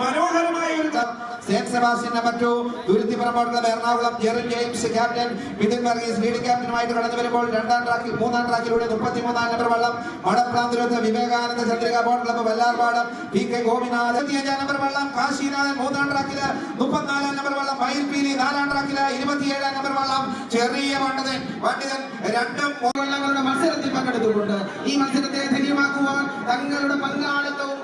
മനോഹരമായ ഒരു സെന്റ് സെബാസ്റ്റ്യന്റെ മറ്റു തുരുത്തി പുറമ്പോട്ടുള്ള Ernakulam Jerin James captain Mithun Varghese lead ക്യാപ്റ്റനുമായിട്ട് കടന്നു വരുമ്പോൾ രണ്ടാം ട്രാക്കിൽ മൂന്നാം ട്രാക്കിലൂടെ മുപ്പത്തിമൂന്നാം നമ്പർ വള്ളം മടപ്രാന്തിരുത്ത Vivekananda Chandrika boat club Vallarpadam P K Gopinath ഇരുപത്തിയഞ്ചാം നമ്പർ വള്ളം കാശിനാഥൻ മൂന്നാം ട്രാക്കിൽ മുപ്പത്തിനാലാം നമ്പർ വള്ളം വയൽപീലി നാലാം ട്രാക്കിൽ ഇരുപത്തിയേഴാം നമ്പർ വള്ളം ചെറിയ വണ്ടതൻ വണ്ടിതൻ രണ്ടും വള്ളങ്ങളുടെ മത്സരത്തിൽ പങ്കെടുത്തിട്ടുണ്ട്. ഈ മത്സരത്തെ ധന്യമാക്കുവാൻ തങ്ങളുടെ പങ്കാളിത്തവും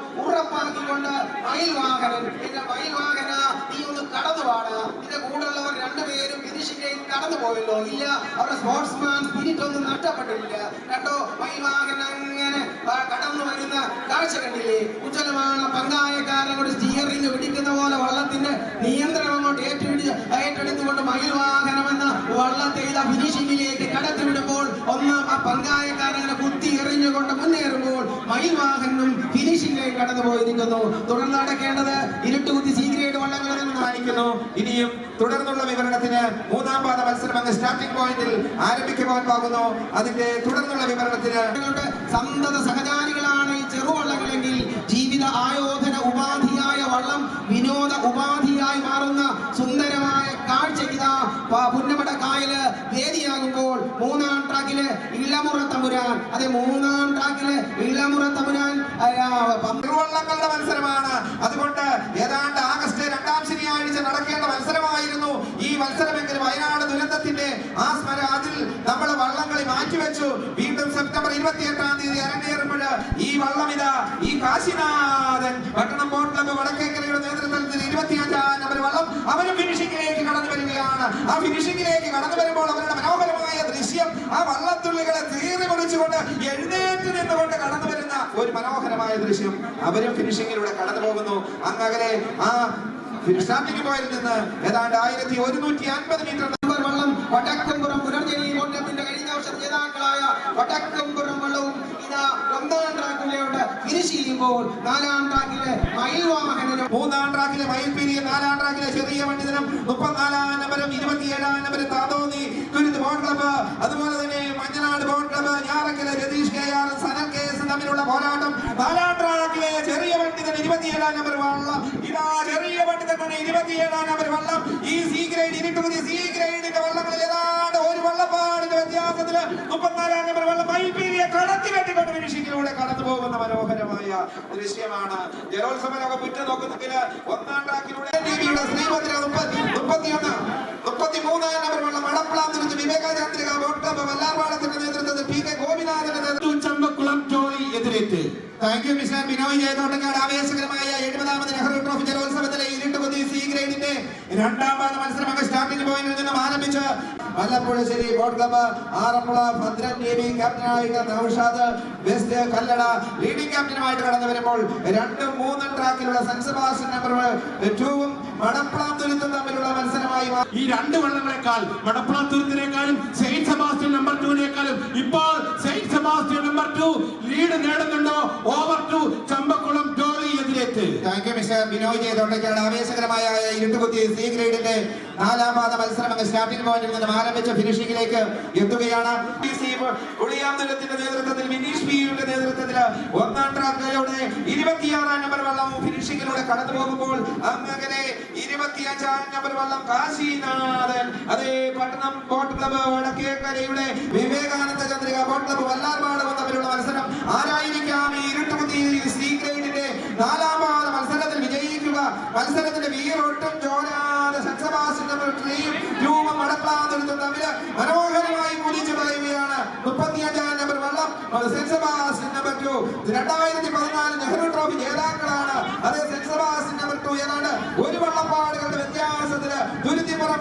മയിൽവാഹനൻ പിന്നെ മയിൽവാഹന നീ ഒന്ന് കടന്നുപാട്. നിന്റെ കൂടെയുള്ളവർ രണ്ടുപേരും ഫിനിഷിംഗിൽ കടന്നു ഇല്ല അവരുടെ സ്പോർട്സ്മാൻ സ്പിരിറ്റ് ഒന്നും നഷ്ടപ്പെട്ടിട്ടില്ല. കണ്ടോ മയിൽവാഹൻ അങ്ങനെ ആ, കടന്നു വരുന്ന കാഴ്ച കണ്ടില്ലേ? ഉജ്ജ്വലമാണ് പങ്കായക്കാരൻ കൊണ്ട് സ്റ്റിയറിംഗ് പിടിക്കുന്ന പോലെ വള്ളത്തിന്റെ നിയന്ത്രണം അങ്ങോട്ട് ഏറ്റുപിടി ഏറ്റെടുത്തുകൊണ്ട് മയിൽവാഹനം എന്ന വള്ളത്തെ ഇതാ ഫിനിഷിംഗിലേക്ക് കടത്തിവിടുമ്പോൾ ഒന്നാം ആ പങ്കായക്കാരനെ കുത്തി എറിഞ്ഞുകൊണ്ട് മുന്നേറുമ്പോൾ മയിൽവാഹനും ഫിനിഷിംഗിലേക്ക് കടന്നു പോയിരിക്കുന്നു തുടർന്ന് നടക്കേണ്ടത് ഇരുട്ടുകുത്തി സി വള്ളങ്ങളിൽ നിന്ന് കാണിക്കുന്നു ഇനിയും തുടർന്നുള്ള വിവരണത്തിന് മൂന്നാം പാദ മത്സരം അങ്ങ് സ്റ്റാർട്ടിംഗ് പോയിന്റിൽ ആരംഭിക്കുവാൻ പോകുന്നു. അതിന്റെ തുടർന്നുള്ള വിവരണത്തിന് സന്തത സഹചാരികളാണ് ഈ ചെറുവള്ളങ്ങളെങ്കിൽ ജീവിത ആയോധന ഉപാധിയായ വള്ളം വിനോദ ഉപാധിയായി മാറുന്ന സുന്ദരമായ കാഴ്ച ഇതാ പുന്നമട കായൽ വേദിയാകുമ്പോൾ മൂന്നാം ട്രാക്കിൽ ഇല്ലമുറ തമ്പുരാൻ. അതെ മൂന്നാം ട്രാക്കിൽ ഇല്ലമുറ തമ്പുരാൻ ആ, മത്സരമാണ്. അതുകൊണ്ട് ഏതാണ്ട് ആഗസ്റ്റ് രണ്ടാം ശനിയാഴ്ച നടക്കേണ്ട മത്സരമായിരുന്നു. ഈ മത്സരമെങ്കിൽ വയനാട് ദുരന്തത്തിന്റെ ആ സ്മര അതിൽ നമ്മൾ വള്ളംകളി മാറ്റിവെച്ചു. വീണ്ടും സെപ്റ്റംബർ ഇരുപത്തിയെട്ടാം തീയതി അരങ്ങേറുമ്പോൾ ഈ വള്ളം ഇതാ ഈ കാശിനാഥൻ പട്ടണം ബോട്ട് ക്ലബ് വടക്കേക്കരയുടെ നേതൃത്വത്തിൽ ഇരുപത്തിയഞ്ചാം നമ്പർ വള്ളം അവരും ഫിനിഷിംഗിലേക്ക് കടന്നു വരികയാണ്. ആ ഫിനിഷിംഗിലേക്ക് കടന്നു വരുമ്പോൾ അവരുടെ മനോഹരമായ ദൃശ്യം ആ വള്ളത്തുള്ളികളെ പൊളിച്ചുകൊണ്ട് എഴുന്നേറ്റ് നിന്നുകൊണ്ട് കടന്നു വരുന്ന ഒരു മനോഹരമായ ദൃശ്യം. അവരും ഫിനിഷിങ്ങിലൂടെ കടന്നു പോകുന്നു. അങ്ങകലെ ആ സ്റ്റാർട്ടിംഗ് പോയതിൽ നിന്ന് ഏതാണ്ട് ആയിരത്തി ഒരുന്നൂറ്റി അൻപത് മീറ്റർ വള്ളം വടക്കംപുറം പുനർജനി ബോട്ടപ്പിന്റെ കഴിഞ്ഞ വർഷം ജേതാക്കളായ വടക്കംപുറം വള്ളവും ഇതാ ഒന്നാം ട്രാക്കിലോട്ട് ഫിനിഷ് ചെയ്യുമ്പോൾ നാലാം ട്രാക്കിലെ മയിൽവാഹനനും മൂന്നാം ട്രാക്കിലെ മയിൽപീരി നാലാം ട്രാക്കിലെ ചെറിയ വണ്ടിതനം മുപ്പത്തിനാലാം നമ്പരം ഇരുപത്തിയേഴാം നമ്പരം താതോന്നി തുരുത്ത് അതുപോലെ തന്നെ രതീഷ് തമ്മിലുള്ള പോരാട്ടം. ബാലാട്രാക്കിലെ ചെറിയ പണ്ഡിതൻ ഇരുപത്തിയേഴാം നമ്പർ വള്ളം. ഇതാ ചെറിയ പണ്ഡിതൻ തന്നെ ഇരുപത്തിയേഴാം നമ്പർ വള്ളം. ഈ സി ഗ്രേഡ് ഇരുട്ടുപതി സി ഗ്രേഡിന്റെ ഏതാണ്ട് ഒരു വള്ളപ്പാടിന്റെ വ്യത്യാസത്തിൽ മുപ്പത്തിനാലാം നമ്പർ വള്ളം മയിൽപീരിയെ കടത്തി വെട്ടിക്കൊണ്ട് ഫിനിഷിംഗിലൂടെ കടന്നു പോകുന്ന മനോഹരമായ ദൃശ്യമാണ് ജലോത്സവനൊക്കെ പുറ്റ നോക്കുന്നെങ്കിൽ ഒന്നാം ട്രാക്കിലൂടെ ശ്രീഭദ്ര മുപ്പത്തി മുപ്പത്തിയൊന്ന് മുപ്പത്തിമൂന്നാം നമ്പർ വള്ളം. മടപ്പളാം തിരിച്ച് വിവേകാചാന്ദ്രിക boat thank you mister Binoy Jayathottakkad ആവേശകരമായ എഴുപതാമത് നെഹ്റു ട്രോഫി ജലോത്സവത്തിലെ ഇരുട്ടുപതി സി ഗ്രേഡിന്റെ രണ്ടാമത് മത്സരം അങ്ങ് സ്റ്റാർട്ടിംഗ് പോയിന്റിൽ നിന്നും ആരംഭിച്ച് Vallappuzhassery boat club Aranmula Bhadran T ക്യാപ്റ്റനായിട്ട് Noushad west Kallada leading ക്യാപ്റ്റനുമായിട്ട് കടന്നു വരുമ്പോൾ രണ്ടും മൂന്നും ട്രാക്കിലുള്ള സെൻസബാസ് നമ്പർ ടൂവും മടപ്പുളാം തുരുത്തും തമ്മിലുള്ള മത്സരമായി ഈ രണ്ട് വള്ളങ്ങളെക്കാൾ മടപ്പുറത്തുരത്തിനേക്കാളും saint Sebastian number ടുവിനേക്കാളും thank you mister Binoy Jayathottakkad ആവേശകരമായ ഇരുട്ടുകുത്തി സി ഗ്രേഡിന്റെ നാലാം പാദ മത്സരം അങ്ങ് സ്റ്റാർട്ടിംഗ് പോയിന്റിൽ നിന്നും ആരംഭിച്ച ഫിനിഷിംഗിലേക്ക് എത്തുകയാണ്. സി നേതൃത്വത്തിൽ വിനീഷ് പിയുടെ നേതൃത്വത്തിൽ ഒന്നാം ട്രാക്കിലൂടെ ഇരുപത്തിയാറാം നമ്പർ വള്ളം ഫിനിഷിംഗിലൂടെ കടന്നു പോകുമ്പോൾ അങ്ങനെ ഇരുപത്തിയഞ്ചാം നമ്പർ വള്ളം കാശിനാഥൻ അതേ പട്ടണം ബോട്ട് ക്ലബ് വടക്കേക്കരയുടെ വിവേകാനന്ദ ചന്ദ്രിക ബോട്ട് ക്ലബ് വല്ലാർപാടവും തമ്മിലുള്ള മത്സരം ആരായിരിക്കാം ഈ ഇരുട്ടുകുത്തി സി ഗ്രേഡിന്റെ നാലാം മത്സരത്തിന്റെ വീരോട്ടം ചോരാതെ സക്സവാസിന്റെ ടീം രൂപം മടപ്ലാന്നിരുത്തും തമ്മിൽ മനോഹരമായി കുതിച്ചു പറയുകയാണ്. മുപ്പത്തിയഞ്ചാം നമ്പർ വള്ളം. സെൻസബാസ് നമ്പർ ടു രണ്ടായിരത്തി പതിനാല് നെഹ്റു ട്രോഫി ജേതാക്കളാണ്. അതേ സെൻസബാസ് നമ്പർ ടു ഏതാണ്ട് ഒരു വള്ളപ്പാടുകളുടെ വ്യത്യാസത്തിൽ തുരുത്തിപ്പുറം